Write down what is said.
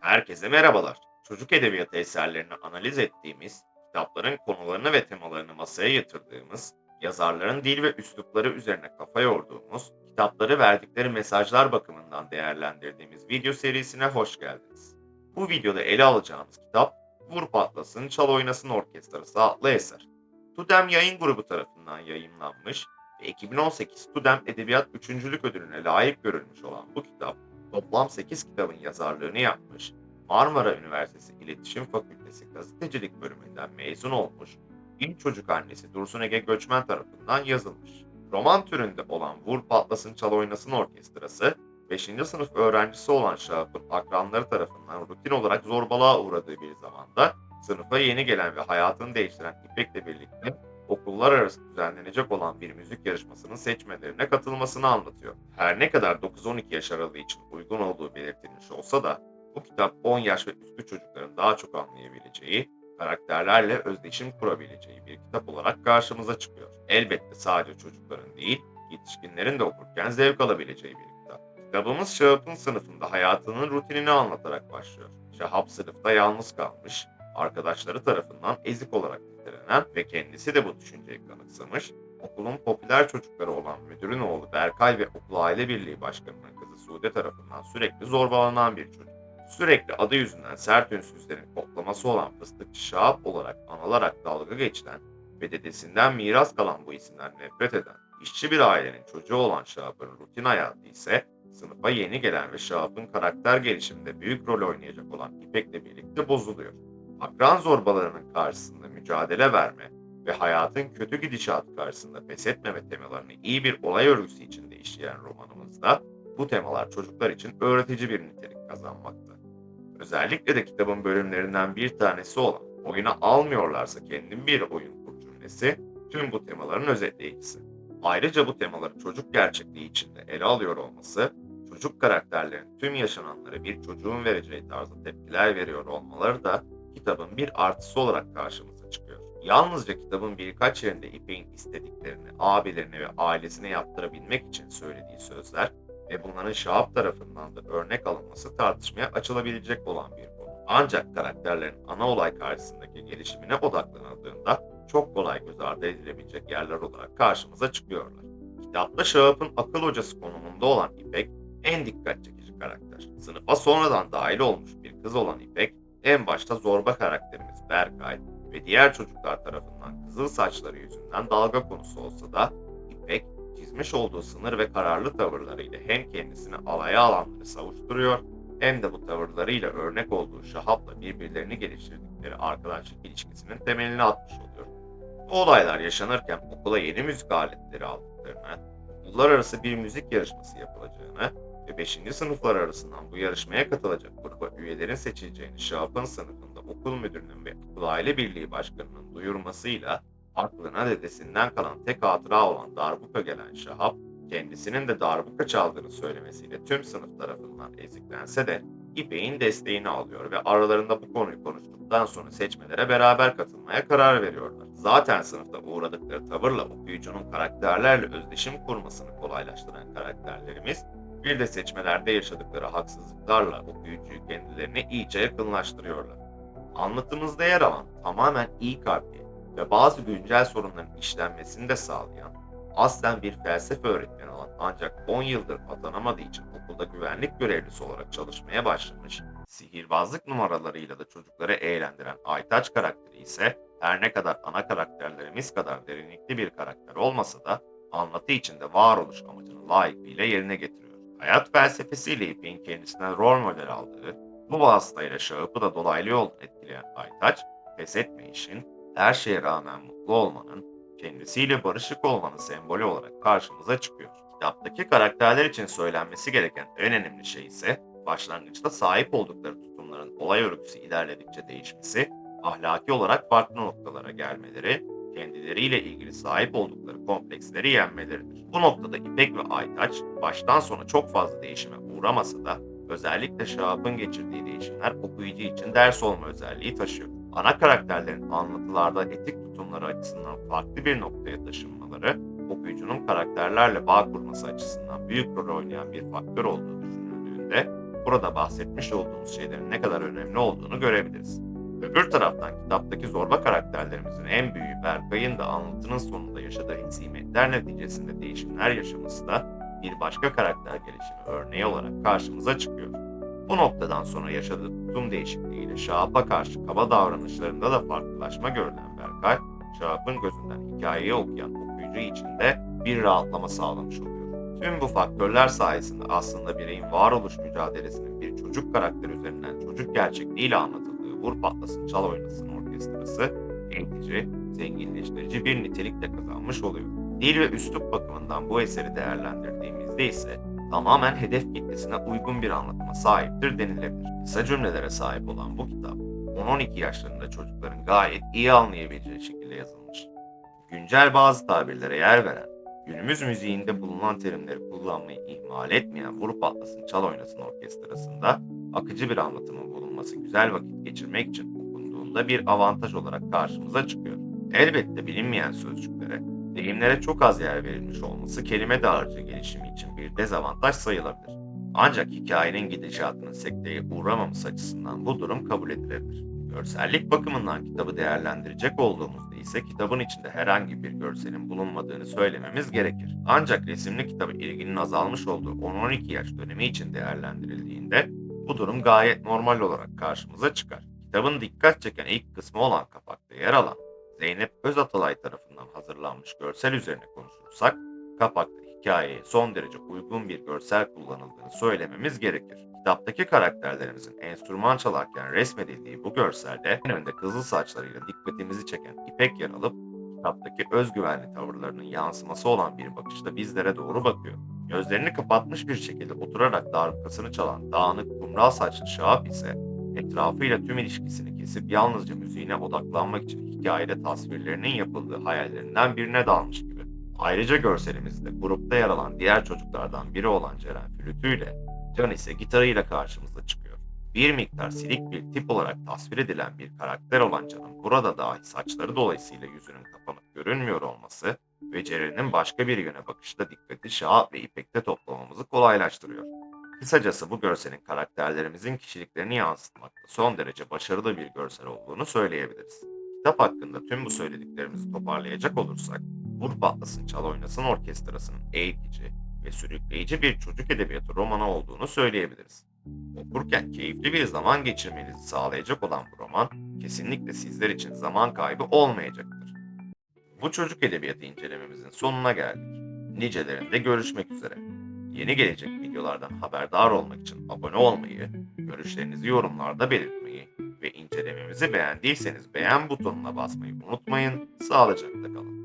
Herkese merhabalar. Çocuk edebiyatı eserlerini analiz ettiğimiz, kitapların konularını ve temalarını masaya yatırdığımız, yazarların dil ve üslupları üzerine kafa yorduğumuz, kitapları verdikleri mesajlar bakımından değerlendirdiğimiz video serisine hoş geldiniz. Bu videoda ele alacağımız kitap, Vur Patlasın Çal Oynasın Orkestrası adlı eser. Tudem Yayın Grubu tarafından yayımlanmış ve 2018 Tudem Edebiyat Üçüncülük Ödülüne layık görülmüş olan bu kitap, toplam 8 kitabın yazarlığını yapmış, Marmara Üniversitesi İletişim Fakültesi Gazetecilik bölümünden mezun olmuş, ilk çocuk annesi Dursun Ege Göçmen tarafından yazılmış. Roman türünde olan Vur Patlasın Çal Oynasın Orkestrası, 5. sınıf öğrencisi olan Şahap'ın akranları tarafından rutin olarak zorbalığa uğradığı bir zamanda sınıfa yeni gelen ve hayatını değiştiren İpek'le birlikte okullar arası düzenlenecek olan bir müzik yarışmasının seçmelerine katılmasını anlatıyor. Her ne kadar 9-12 yaş aralığı için uygun olduğu belirtilmiş olsa da bu kitap 10 yaş ve üstü çocukların daha çok anlayabileceği, karakterlerle özdeşim kurabileceği bir kitap olarak karşımıza çıkıyor. Elbette sadece çocukların değil, yetişkinlerin de okurken zevk alabileceği bir kitap. Kitabımız Şahap'ın sınıfında hayatının rutinini anlatarak başlıyor. Şahap sınıfta yalnız kalmış, arkadaşları tarafından ezik olarak nitelenen ve kendisi de bu düşünceyi kanıksamış, okulun popüler çocukları olan müdürün oğlu Berkay ve okul aile birliği başkanının kızı Sude tarafından sürekli zorbalanan bir çocuk. Sürekli adı yüzünden sert ünsüzlerin toplaması olan fıstıkçı Şahap olarak anılarak dalga geçilen ve dedesinden miras kalan bu isimden nefret eden, işçi bir ailenin çocuğu olan Şahap'ın rutin hayatı ise sınıfa yeni gelen ve Şahap'ın karakter gelişiminde büyük rol oynayacak olan İpek'le birlikte bozuluyor. Akran zorbalarının karşısında mücadele verme ve hayatın kötü gidişatı karşısında pes etmeme temalarını iyi bir olay örgüsü içinde işleyen romanımızda bu temalar çocuklar için öğretici bir nitelik kazanmakta. Özellikle de kitabın bölümlerinden bir tanesi olan oyuna almıyorlarsa kendin bir oyun kur cümlesi tüm bu temaların özetleyicisi. Ayrıca bu temaları çocuk gerçekliği içinde ele alıyor olması, çocuk karakterlerin tüm yaşananları bir çocuğun vereceği tarzda tepkiler veriyor olmaları da kitabın bir artısı olarak karşımıza çıkıyor. Yalnızca kitabın birkaç yerinde İpek'in istediklerini abilerine ve ailesine yaptırabilmek için söylediği sözler ve bunların Şahap tarafından da örnek alınması tartışmaya açılabilecek olan bir konu. Ancak karakterlerin ana olay karşısındaki gelişimine odaklanıldığında çok kolay göz ardı edilebilecek yerler olarak karşımıza çıkıyorlar. Kitapta Şahap'ın akıl hocası konumunda olan İpek en dikkat çekici karakter. Sınıfa sonradan dahil olmuş bir kız olan İpek, en başta zorba karakterimiz Berkay ve diğer çocuklar tarafından kızıl saçları yüzünden dalga konusu olsa da İpek çizmiş olduğu sınır ve kararlı tavırlarıyla hem kendisini alaya alanları savuşturuyor hem de bu tavırlarıyla örnek olduğu Şahap'la birbirlerini geliştirdikleri arkadaşlık ilişkisinin temelini atmış oluyor. Bu olaylar yaşanırken okula yeni müzik aletleri aldıklarını, okullar arası bir müzik yarışması yapılacağını ve 5. sınıflar arasından bu yarışmaya katılacak gruba üyelerin seçileceğini Şahap'ın sınıfında okul müdürünün ve okul aile birliği başkanının duyurmasıyla aklına dedesinden kalan tek hatıra olan darbuka gelen Şahap, kendisinin de darbuka çaldığını söylemesiyle tüm sınıf tarafından eziklense de İpek'in desteğini alıyor ve aralarında bu konuyu konuştuktan sonra seçmelere beraber katılmaya karar veriyorlar. Zaten sınıfta uğradıkları tavırla okuyucunun karakterlerle özdeşim kurmasını kolaylaştıran karakterlerimiz, bir de seçmelerde yaşadıkları haksızlıklarla okuyucuyu kendilerine iyice yakınlaştırıyorlar. Anlatımızda yer alan tamamen iyi kalpli ve bazı güncel sorunların işlenmesini de sağlayan, aslen bir felsefe öğretmeni olan ancak 10 yıldır atanamadığı için okulda güvenlik görevlisi olarak çalışmaya başlamış, sihirbazlık numaralarıyla da çocukları eğlendiren Aytaç karakteri ise her ne kadar ana karakterlerimiz kadar derinlikli bir karakter olmasa da anlatı içinde varoluş amacını layıkıyla yerine getiriyor. Hayat felsefesiyle İpek'in kendisinden rol model aldığı, bu vasıtayla Şahap'ı da dolaylı yoldan etkileyen Aytaç, pes etmeyişin, her şeye rağmen mutlu olmanın, kendisiyle barışık olmanın sembolü olarak karşımıza çıkıyor. Kitaptaki karakterler için söylenmesi gereken en önemli şey ise başlangıçta sahip oldukları tutumların olay örgüsü ilerledikçe değişmesi, ahlaki olarak farklı noktalara gelmeleri, kendileriyle ilgili sahip oldukları kompleksleri yenmeleridir. Bu noktada İpek ve Aytaç baştan sona çok fazla değişime uğramasa da Özellikle Şahap'ın geçirdiği değişimler okuyucu için ders olma özelliği taşıyor. Ana karakterlerin anlatılarda etik tutumları açısından farklı bir noktaya taşınmaları, okuyucunun karakterlerle bağ kurması açısından büyük rol oynayan bir faktör olduğu düşünüldüğünde, burada bahsetmiş olduğumuz şeylerin ne kadar önemli olduğunu görebiliriz. Öbür taraftan kitaptaki zorba karakterlerimizin en büyüğü Berkay'ın da anlatının sonunda yaşadığı hezimetler neticesinde değişimler yaşaması da bir başka karakter gelişimi örneği olarak karşımıza çıkıyor. Bu noktadan sonra yaşadığı tutum değişikliğiyle Şahap'a karşı kaba davranışlarında da farklılaşma görülen Berkay, Şahap'ın gözünden hikayeyi okuyan okuyucu için de bir rahatlama sağlamış oluyor. Tüm bu faktörler sayesinde aslında bireyin varoluş mücadelesinin bir çocuk karakter üzerinden çocuk gerçekliğiyle anlatıldığı Vur Patlasın Çal Oynasın orkestrası, eğitici, zenginleştirici bir nitelikle kazanmış oluyor. Dil ve üslup bakımından bu eseri değerlendirdiğimizde ise tamamen hedef kitlesine uygun bir anlatıma sahiptir denilebilir. Kısa cümlelere sahip olan bu kitap, 10-12 yaşlarında çocukların gayet iyi anlayabileceği şekilde yazılmış. Güncel bazı tabirlere yer veren, günümüz müziğinde bulunan terimleri kullanmayı ihmal etmeyen Vurup Atlas'ın Çal Oynasın Orkestrası'nda akıcı bir anlatımın bulunması güzel vakit geçirmek için okunduğunda bir avantaj olarak karşımıza çıkıyor. Elbette bilinmeyen sözcüklere, deyimlere çok az yer verilmiş olması kelime dağarcığı gelişimi için bir dezavantaj sayılabilir. Ancak hikayenin gidişatının sekteye uğramaması açısından bu durum kabul edilebilir. Görsellik bakımından kitabı değerlendirecek olduğumuzda ise kitabın içinde herhangi bir görselin bulunmadığını söylememiz gerekir. Ancak resimli kitaba ilginin azalmış olduğu 10-12 yaş dönemi için değerlendirildiğinde bu durum gayet normal olarak karşımıza çıkar. Kitabın dikkat çeken ilk kısmı olan kapakta yer alan Zeynep Özatalay tarafından hazırlanmış görsel üzerine konuşursak, kapakta hikayeye son derece uygun bir görsel kullanıldığını söylememiz gerekir. Kitaptaki karakterlerimizin enstrüman çalarken resmedildiği bu görselde en önde kızıl saçlarıyla dikkatimizi çeken İpek yer alıp kitaptaki özgüvenli tavırlarının yansıması olan bir bakışta bizlere doğru bakıyor. Gözlerini kapatmış bir şekilde oturarak darbukasını çalan dağınık kumral saçlı Şahap ise etrafıyla tüm ilişkisini kesip yalnızca müziğine odaklanmak için hikayede tasvirlerinin yapıldığı hayallerinden birine dalmış. Ayrıca görselimizde grupta yer alan diğer çocuklardan biri olan Ceren flütüyle, Can ise gitarıyla karşımıza çıkıyor. Bir miktar silik bir tip olarak tasvir edilen bir karakter olan Can'ın burada dahi saçları dolayısıyla yüzünün kapanıp görünmüyor olması ve Ceren'in başka bir yöne bakışta dikkati Şahap ve İpek'te toplamamızı kolaylaştırıyor. Kısacası bu görselin karakterlerimizin kişiliklerini yansıtmakta son derece başarılı bir görsel olduğunu söyleyebiliriz. Kitap hakkında tüm bu söylediklerimizi toparlayacak olursak, Vur Patlasın Çal Oynasın Orkestrası'nın eğitici ve sürükleyici bir çocuk edebiyatı romanı olduğunu söyleyebiliriz. Okurken keyifli bir zaman geçirmenizi sağlayacak olan bu roman, kesinlikle sizler için zaman kaybı olmayacaktır. Bu çocuk edebiyatı incelememizin sonuna geldik. Nicelerinde görüşmek üzere. Yeni gelecek videolardan haberdar olmak için abone olmayı, görüşlerinizi yorumlarda belirtmeyi ve incelememizi beğendiyseniz beğen butonuna basmayı unutmayın. Sağlıcakla kalın.